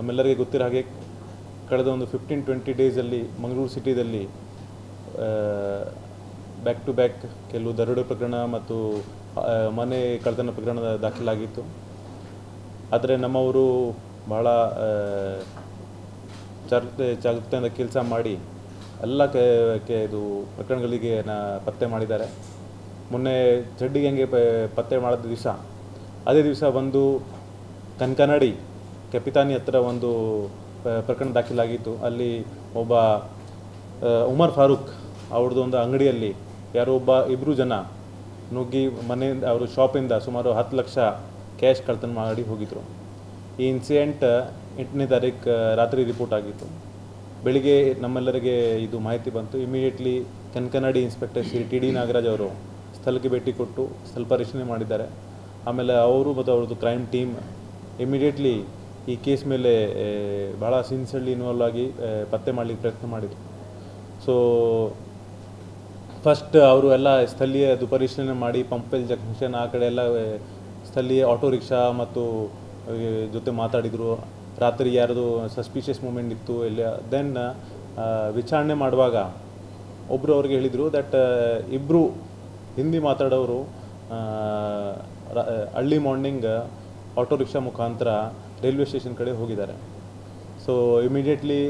ನಮ್ಮೆಲ್ಲರಿಗೆ ಗೊತ್ತಿರೋ ಹಾಗೆ ಕಳೆದ ಒಂದು ಫಿಫ್ಟೀನ್ ಟ್ವೆಂಟಿ ಡೇಸಲ್ಲಿ ಮಂಗಳೂರು ಸಿಟಿದಲ್ಲಿ ಬ್ಯಾಕ್ ಟು ಬ್ಯಾಕ್ ಕೆಲವು ದರೋಡೆ ಪ್ರಕರಣ ಮತ್ತು ಮನೆ ಕಳೆದನ ಪ್ರಕರಣ ದಾಖಲಾಗಿತ್ತು. ಆದರೆ ನಮ್ಮವರು ಬಹಳ ಜಾಗ್ರತೆ, ಜಾಗೃತೆಯಿಂದ ಕೆಲಸ ಮಾಡಿ ಎಲ್ಲ ಕೆ ಇದು ಪ್ರಕರಣಗಳಿಗೆ ನ ಪತ್ತೆ ಮಾಡಿದ್ದಾರೆ. ಮೊನ್ನೆ ಚಡ್ಡಿ ಹೆಂಗೆ ಪತ್ತೆ ಮಾಡಿದ ದಿವಸ, ಅದೇ ದಿವಸ ಬಂದು ಕನ್ಕನಡಿ ಕೆಪಿತಾನಿ ಹತ್ರ ಒಂದು ಪ್ರಕರಣ ದಾಖಲಾಗಿತ್ತು. ಅಲ್ಲಿ ಒಬ್ಬ ಉಮರ್ ಫಾರೂಕ್ ಅವ್ರದ್ದು ಒಂದು ಅಂಗಡಿಯಲ್ಲಿ ಯಾರೋ ಒಬ್ಬ ಇಬ್ಬರು ಜನ ನುಗ್ಗಿ ಮನೆಯಿಂದ ಅವರು ಶಾಪಿಂದ ಸುಮಾರು ಹತ್ತು ಲಕ್ಷ ಕ್ಯಾಶ್ ಕಳ್ತನ ಮಾಡಿ ಹೋಗಿದ್ರು. ಈ ಇನ್ಸಿಡೆಂಟ್ ಎಂಟನೇ ತಾರೀಕು ರಾತ್ರಿ ರಿಪೋರ್ಟ್ ಆಗಿತ್ತು. ಬೆಳಿಗ್ಗೆ ನಮ್ಮೆಲ್ಲರಿಗೆ ಇದು ಮಾಹಿತಿ ಬಂತು. Immediately Kankanadi inspector Shri T D Nagaraj ಅವರು ಸ್ಥಳಕ್ಕೆ ಭೇಟಿ ಕೊಟ್ಟು ಸ್ವಲ್ಪ ಪರಿಶೀಲನೆ ಮಾಡಿದ್ದಾರೆ. ಆಮೇಲೆ ಅವರು ಮತ್ತು ಅವ್ರದ್ದು ಕ್ರೈಮ್ ಟೀಮ್ ಇಮಿಡಿಯೇಟ್ಲಿ ಈ ಕೇಸ್ ಮೇಲೆ ಭಾಳ ಸಿನ್ಸಿಯರ್ಲಿ ಇನ್ವಾಲ್ವ್ ಆಗಿ ಪತ್ತೆ ಮಾಡಲಿಕ್ಕೆ ಪ್ರಯತ್ನ ಮಾಡಿದರು. ಸೊ ಫಸ್ಟ್ ಅವರು ಎಲ್ಲ ಸ್ಥಳೀಯ ಪರಿಶೀಲನೆ ಮಾಡಿ ಪಂಪೆಲ್ ಜಂಕ್ಷನ್ ಆ ಕಡೆ ಎಲ್ಲ ಸ್ಥಳೀಯ ಆಟೋ ರಿಕ್ಷಾ ಮತ್ತು ಜೊತೆ ಮಾತಾಡಿದರು. ರಾತ್ರಿ ಯಾರ್ದು ಸಸ್ಪಿಷಿಯಸ್ ಮೂಮೆಂಟ್ ಇತ್ತು, ಎಲ್ಲ ದೆನ್ ವಿಚಾರಣೆ ಮಾಡುವಾಗ ಒಬ್ಬರು ಅವ್ರಿಗೆ ಹೇಳಿದರು ದಟ್ ಇಬ್ಬರು ಹಿಂದಿ ಮಾತಾಡೋರು ಅರ್ಲಿ ಮಾರ್ನಿಂಗ್ ಆಟೋ ರಿಕ್ಷಾ ಮುಖಾಂತರ ರೈಲ್ವೆ ಸ್ಟೇಷನ್ ಕಡೆ ಹೋಗಿದ್ದಾರೆ. ಸೊ ಇಮಿಡಿಯೇಟ್ಲಿ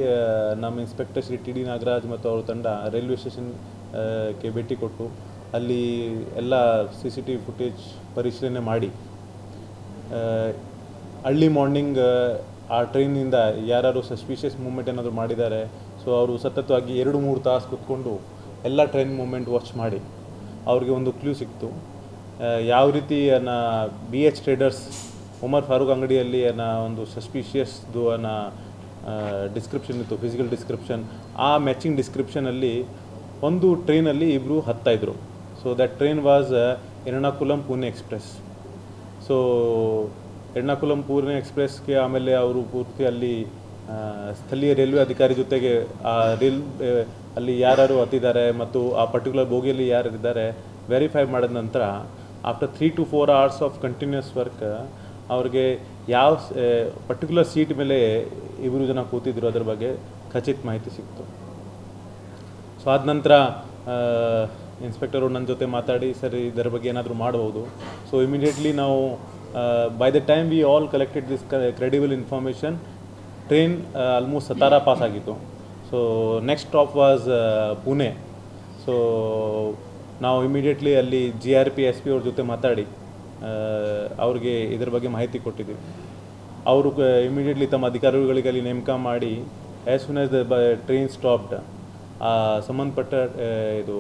ನಮ್ಮ inspector Shri T D Nagaraj ಮತ್ತು ಅವ್ರ ತಂಡ ರೈಲ್ವೆ ಸ್ಟೇಷನ್ಗೆ ಭೇಟಿ ಕೊಟ್ಟು ಅಲ್ಲಿ ಎಲ್ಲ C C T V footage ಪರಿಶೀಲನೆ ಮಾಡಿ. ಅರ್ಲಿ ಮಾರ್ನಿಂಗ್ ಆ ಟ್ರೈನಿಂದ ಯಾರು ಸಸ್ಪಿಷಿಯಸ್ ಮೂಮೆಂಟ್ ಏನಾದರೂ ಮಾಡಿದ್ದಾರೆ ಸೊ ಅವರು ಸತತವಾಗಿ ಎರಡು ಮೂರು ತಾಸು ಕೂತ್ಕೊಂಡು ಎಲ್ಲ ಟ್ರೈನ್ ಮೂಮೆಂಟ್ ವಾಚ್ ಮಾಡಿ. ಅವ್ರಿಗೆ ಒಂದು ಕ್ಲೂ ಸಿಕ್ತು. ಯಾವ ರೀತಿ B H traders Umar Farooq ಅಂಗಡಿಯಲ್ಲಿ ಏನ ಒಂದು ಸಸ್ಪಿಷಿಯಸ್ದು ಅನ್ನ ಡಿಸ್ಕ್ರಿಪ್ಷನ್ ಇತ್ತು ಫಿಸಿಕಲ್ ಡಿಸ್ಕ್ರಿಪ್ಷನ್ ಆ ಮ್ಯಾಚಿಂಗ್ ಡಿಸ್ಕ್ರಿಪ್ಷನಲ್ಲಿ ಒಂದು ಟ್ರೈನಲ್ಲಿ ಇಬ್ಬರು ಹತ್ತಾಯಿದ್ರು so that train was Ernakulam Pune express so Ernakulam Pune ಎಕ್ಸ್ಪ್ರೆಸ್ಗೆ ಆಮೇಲೆ ಅವರು ಪೂರ್ತಿ ಅಲ್ಲಿ ಸ್ಥಳೀಯ ರೈಲ್ವೆ ಅಧಿಕಾರಿ ಜೊತೆಗೆ ಆ ರೈಲ್ ಅಲ್ಲಿ ಯಾರು ಹತ್ತಿದ್ದಾರೆ ಮತ್ತು ಆ ಪರ್ಟಿಕ್ಯುಲರ್ ಬೋಗಿಯಲ್ಲಿ ಯಾರು ಇದ್ದಾರೆ ವೆರಿಫೈ ಮಾಡಿದ ನಂತರ after three to four hours of continuous work ಅವ್ರಿಗೆ ಯಾವ ಪರ್ಟಿಕ್ಯುಲರ್ ಸೀಟ್ ಮೇಲೆ ಇಬ್ಬರು ಜನ ಕೂತಿದ್ರು ಅದರ ಬಗ್ಗೆ ಖಚಿತ ಮಾಹಿತಿ ಸಿಕ್ತು. ಸೊ ಆದ ನಂತರ ಇನ್ಸ್ಪೆಕ್ಟರು ನನ್ನ ಜೊತೆ ಮಾತಾಡಿ, ಸರಿ, ಇದರ ಬಗ್ಗೆ ಏನಾದರೂ ಮಾಡ್ಬೋದು. ಸೊ ಇಮಿಡಿಯೇಟ್ಲಿ ನಾವು by the time we all collected this credible information train almost Satara pass ಆಗಿತ್ತು. So next stop was Pune. So ನಾವು ಇಮಿಡಿಯೇಟ್ಲಿ ಅಲ್ಲಿ G R P S P ಅವ್ರ ಜೊತೆ ಮಾತಾಡಿ. ಅವ್ರಿಗೆ ಇದ್ರ ಬಗ್ಗೆ ಮಾಹಿತಿ ಕೊಟ್ಟಿದ್ದೀವಿ ಅವರು ಇಮಿಡಿಯೇಟ್ಲಿ ತಮ್ಮ ಅಧಿಕಾರಿಗಳಿಗೆ ನೇಮಕ ಮಾಡಿ as soon as the train stopped ಆ, ಸಂಬಂಧಪಟ್ಟ ಇದು,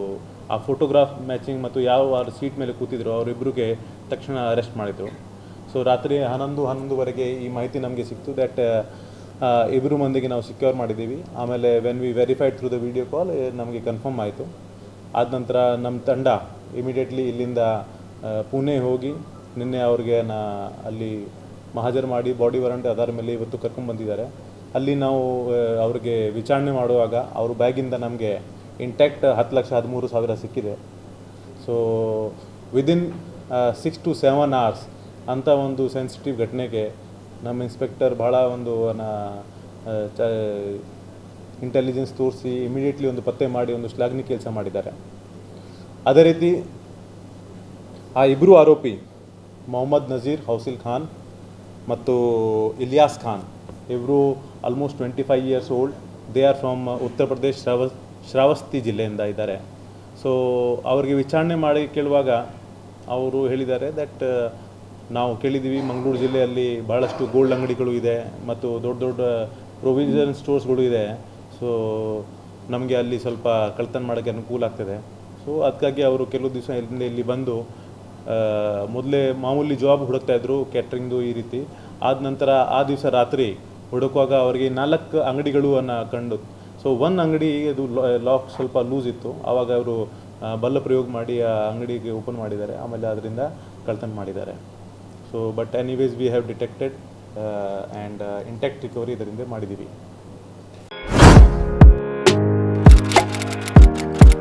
ಆ ಫೋಟೋಗ್ರಾಫ್ ಮ್ಯಾಚಿಂಗ್ ಮತ್ತು ಯಾವ ಸೀಟ್ ಮೇಲೆ ಕೂತಿದ್ರು ಅವರಿಬ್ಬರಿಗೆ ತಕ್ಷಣ ಅರೆಸ್ಟ್ ಮಾಡಿದರು. ಸೊ ರಾತ್ರಿ ಹನ್ನೊಂದು, ಹನ್ನೊಂದುವರೆಗೆ ಈ ಮಾಹಿತಿ ನಮಗೆ ಸಿಕ್ತು ದ್ಯಾಟ್ ಇಬ್ಬರು ಮಂದಿಗೆ ನಾವು ಸಿಕ್ಯೂರ್ ಮಾಡಿದ್ದೀವಿ. ಆಮೇಲೆ when we verified through the video call ನಮಗೆ ಕನ್ಫರ್ಮ್ ಆಯಿತು. ಆದ ನಂತರ ನಮ್ಮ ತಂಡ ಇಮಿಡಿಯೇಟ್ಲಿ ಇಲ್ಲಿಂದ ಪುಣೆ ಹೋಗಿ ನಿನ್ನೆ ಅವ್ರಿಗೆ ನಾ ಅಲ್ಲಿ ಮಹಾಜರ್ ಮಾಡಿ ಬಾಡಿ ವಾರಂಟ್ ಆಧಾರ ಮೇಲೆ ಇವತ್ತು ಕರ್ಕೊಂಡ್ಬಂದಿದ್ದಾರೆ ಅಲ್ಲಿ ನಾವು ಅವ್ರಿಗೆ ವಿಚಾರಣೆ ಮಾಡುವಾಗ ಅವ್ರ ಬ್ಯಾಗಿಂದ ನಮಗೆ ಇಂಟ್ಯಾಕ್ಟ್ ಹತ್ತು ಲಕ್ಷ ಹದಿಮೂರು ಸಾವಿರ ಸಿಕ್ಕಿದೆ. So within six to seven hours ಅಂಥ ಒಂದು ಸೆನ್ಸಿಟಿವ್ ಘಟನೆಗೆ ನಮ್ಮ ಇನ್ಸ್ಪೆಕ್ಟರ್ ಭಾಳ ಒಂದು ಇಂಟೆಲಿಜೆನ್ಸ್ ತೋರಿಸಿ ಇಮಿಡಿಯೇಟ್ಲಿ ಒಂದು ಪತ್ತೆ ಮಾಡಿ ಒಂದು ಶ್ಲಾಘನೆ ಕೆಲಸ ಮಾಡಿದ್ದಾರೆ. ಅದೇ ರೀತಿ ಆ ಇಬ್ಬರು ಆರೋಪಿ, ಮೊಹಮ್ಮದ್ ನಜೀರ್ ಹೌಸಿಲ್ ಖಾನ್ ಮತ್ತು ಇಲಿಯಾಸ್ ಖಾನ್ ಇಬ್ಬರು almost twenty five years old they are from Uttar Pradesh ಶ್ರಾವ Shravasti ಜಿಲ್ಲೆಯಿಂದ ಇದ್ದಾರೆ. ಸೊ ಅವರಿಗೆ ವಿಚಾರಣೆ ಮಾಡಿ ಕೇಳುವಾಗ ಅವರು ಹೇಳಿದ್ದಾರೆ ದಟ್ ನಾವು ಕೇಳಿದ್ದೀವಿ, ಮಂಗಳೂರು ಜಿಲ್ಲೆಯಲ್ಲಿ ಭಾಳಷ್ಟು ಗೋಲ್ಡ್ ಅಂಗಡಿಗಳು ಇದೆ ಮತ್ತು ದೊಡ್ಡ ದೊಡ್ಡ ಪ್ರೊವಿಷನ್ ಸ್ಟೋರ್ಸ್ಗಳು ಇದೆ. ಸೊ ನಮಗೆ ಅಲ್ಲಿ ಸ್ವಲ್ಪ ಕಳ್ತನ ಮಾಡೋಕ್ಕೆ ಅನುಕೂಲ ಆಗ್ತದೆ. ಸೊ ಅದಕ್ಕಾಗಿ ಅವರು ಕೆಲವು ದಿವಸ ಇಲ್ಲಿ ಬಂದು ಮೊದಲೇ ಮಾಮೂಲಿ ಜಾಬ್ ಹುಡುಕ್ತಾ ಇದ್ರು ಕ್ಯಾಟ್ರಿಂಗ್ದು ಈ ರೀತಿ. ಆದ ನಂತರ ಆ ದಿವಸ ರಾತ್ರಿ ಹುಡುಕುವಾಗ ಅವರಿಗೆ ನಾಲ್ಕು ಅಂಗಡಿಗಳು ಅನ್ನ ಕಂಡು. ಸೊ ಒನ್ ಅಂಗಡಿ ಅದು ಲಾಕ್ ಸ್ವಲ್ಪ ಲೂಸ್ ಇತ್ತು. ಆವಾಗ ಅವರು ಬಲ್ಲ ಪ್ರಯೋಗ ಮಾಡಿ ಆ ಅಂಗಡಿಗೆ ಓಪನ್ ಮಾಡಿದ್ದಾರೆ. ಆಮೇಲೆ ಅದರಿಂದ ಕಳ್ತನ ಮಾಡಿದ್ದಾರೆ. So but anyways we have detected and intact recovery ಇದರಿಂದ ಮಾಡಿದ್ದೀವಿ.